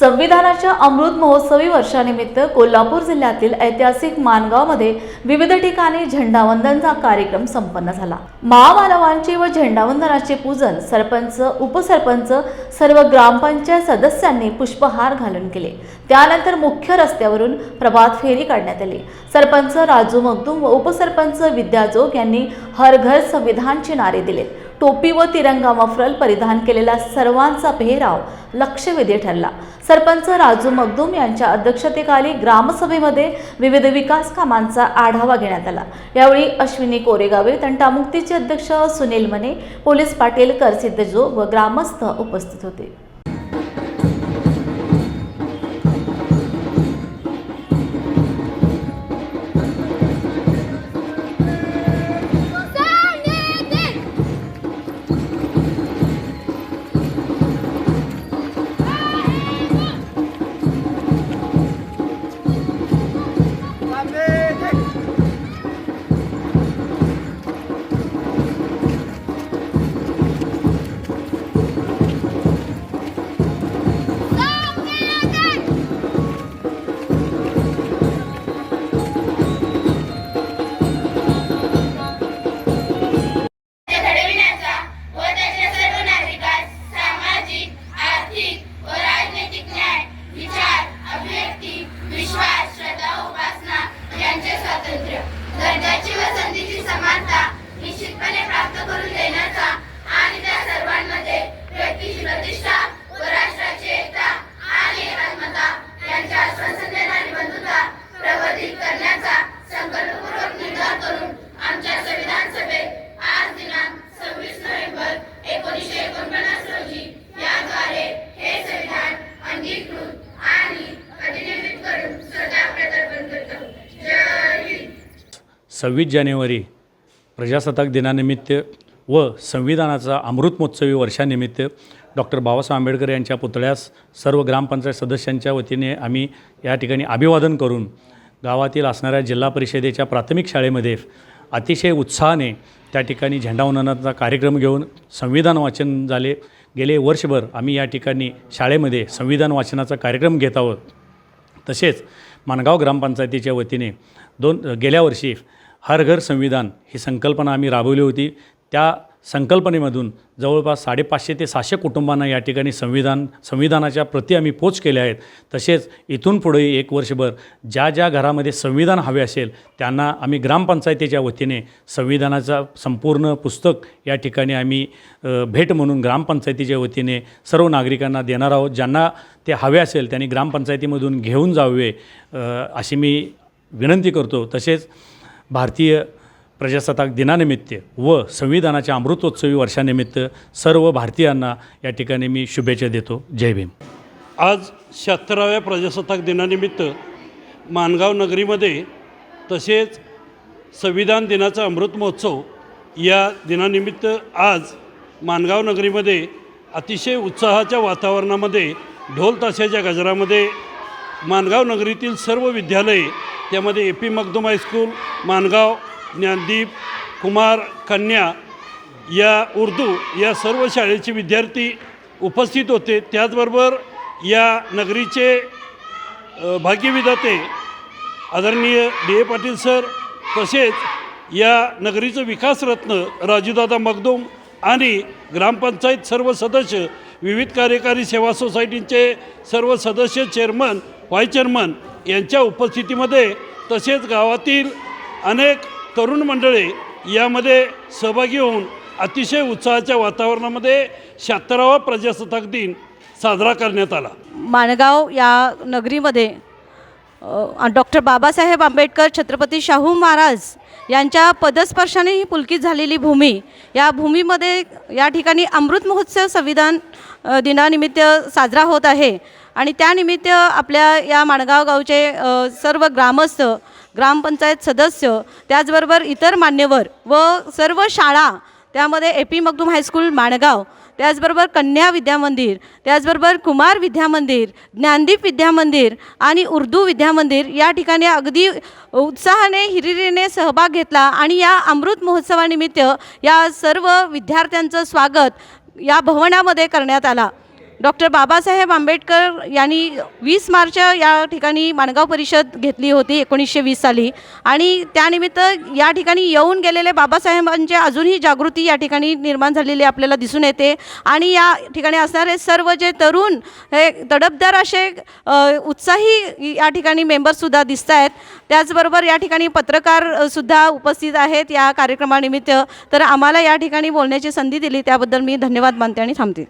संविधानाच्या अमृत महोत्सवी वर्षानिमित्त कोल्हापूर जिल्ह्यातील ऐतिहासिक मानगावमध्ये विविध ठिकाणी झेंडावंदनचा कार्यक्रम संपन्न झाला. महामानवांचे व झेंडावंदनाचे पूजन सरपंच उपसरपंच सर्व ग्रामपंचायत सदस्यांनी पुष्पहार घालून केले. त्यानंतर मुख्य रस्त्यावरून प्रभात फेरी काढण्यात आली. सरपंच राजू मगदूम व उपसरपंच विद्या जोग यांनी हर घर संविधानचे नारे दिले. टोपी व तिरंगा मफरल परिधान केलेला सर्वांचा पेहराव लक्षवेधी ठरला. सरपंच राजू मगदूम यांच्या अध्यक्षतेखाली ग्रामसभेमध्ये विविध विकास कामांचा आढावा घेण्यात आला. यावेळी अश्विनी कोरेगावे तंटामुक्तीचे अध्यक्ष सुनील मने पोलीस पाटील करसिद्ध जो व ग्रामस्थ उपस्थित होते. सव्वीस जानेवारी प्रजासत्ताक दिनानिमित्त व संविधानाचा अमृतमहोत्सवी वर्षानिमित्त डॉक्टर बाबासाहेब आंबेडकर यांच्या पुतळ्यास सर्व ग्रामपंचायत सदस्यांच्या वतीने आम्ही या ठिकाणी अभिवादन करून गावातील असणाऱ्या जिल्हा परिषदेच्या प्राथमिक शाळेमध्ये अतिशय उत्साहाने त्या ठिकाणी झेंडावंदनाचा कार्यक्रम घेऊन संविधान वाचन झाले. गेले वर्षभर आम्ही या ठिकाणी शाळेमध्ये संविधान वाचनाचा कार्यक्रम घेत आहोत. तसेच माणगाव ग्रामपंचायतीच्या वतीने दोन गेल्या वर्षी हर घर संविधान ही संकल्पना आम्ही राबवली होती. त्या संकल्पनेमधून जवळपास साडेपाचशे ते सहाशे कुटुंबांना या ठिकाणी संविधान संविधानाच्या प्रती आम्ही पोच केल्या आहेत. तसेच इथून पुढे एक वर्षभर ज्या ज्या घरामध्ये संविधान हवे असेल त्यांना आम्ही ग्रामपंचायतीच्या वतीने संविधानाचा संपूर्ण पुस्तक या ठिकाणी आम्ही भेट म्हणून ग्रामपंचायतीच्या वतीने सर्व नागरिकांना देणार आहोत. ज्यांना ते हवे असेल त्यांनी ग्रामपंचायतीमधून घेऊन जावे अशी मी विनंती करतो. तसेच भारतीय प्रजासत्ताक दिनानिमित्त व संविधानाच्या अमृतोत्सवी वर्षानिमित्त सर्व भारतीयांना या ठिकाणी मी शुभेच्छा देतो. जय भीम. आज शहात्तराव्या प्रजासत्ताक दिनानिमित्त माणगाव नगरीमध्ये तसेच संविधान दिनाचा अमृत महोत्सव या दिनानिमित्त आज माणगाव नगरीमध्ये अतिशय उत्साहाच्या वातावरणामध्ये ढोल ताशाच्या गजरामध्ये मानगाव नगरीतील सर्व विद्यालये त्यामध्ये A P Magdum high school Mangaon Gyandeep Kumar कन्या या उर्दू या सर्व शाळेचे विद्यार्थी उपस्थित होते. त्याचबरोबर या नगरीचे भाग्यविधाते आदरणीय डी ए पाटील सर तसेच या नगरीचं विकासरत्न राजूदादा मगदूम आणि ग्रामपंचायत सर्व सदस्य विविध कार्यकारी सेवा सोसायटींचे सर्व सदस्य चेअरमन व्हाईस चेअरमन यांच्या उपस्थितीमध्ये तसेच गावातील अनेक तरुण मंडळे यामध्ये सहभागी होऊन अतिशय उत्साहाच्या वातावरणामध्ये शहात्तरावा प्रजासत्ताक दिन साजरा करण्यात आला. माणगाव या नगरीमध्ये डॉक्टर बाबासाहेब आंबेडकर छत्रपती शाहू महाराज यांच्या पदस्पर्शाने ही पुलकित झालेली भूमी या भूमीमध्ये या ठिकाणी अमृत महोत्सव संविधान दिनानिमित्त साजरा होत आहे. आणि त्यानिमित्त आपल्या या माणगाव गावचे सर्व ग्रामस्थ ग्रामपंचायत सदस्य त्याचबरोबर इतर मान्यवर व सर्व शाळा त्यामध्ये A P Magdum high school Mangaon त्याचबरोबर कन्या विद्यामंदिर त्याचबरोबर कुमार विद्यामंदिर ज्ञानदीप विद्यामंदिर आणि उर्दू विद्यामंदिर या ठिकाणी अगदी उत्साहाने हिरिरीने सहभाग घेतला आणि या अमृत महोत्सवानिमित्त या सर्व विद्यार्थ्यांचं स्वागत या भवनामध्ये करण्यात आला. डॉक्टर बाबासाहेब आंबेडकर यांनी वीस मार्च या ठिकाणी माणगाव परिषद घेतली होती एकोणीसशे वीस साली. आणि त्यानिमित्त या ठिकाणी येऊन गेलेले बाबासाहेबांचे अजूनही जागृती या ठिकाणी निर्माण झालेली आपल्याला दिसून येते. आणि या ठिकाणी असणारे सर्व जे तरुण हे तडफदार असे उत्साही या ठिकाणी मेंबरसुद्धा दिसत आहेत. त्याचबरोबर या ठिकाणी पत्रकारसुद्धा उपस्थित आहेत या कार्यक्रमानिमित्त. तर आम्हाला या ठिकाणी बोलण्याची संधी दिली त्याबद्दल मी धन्यवाद मानते आणि थांबते.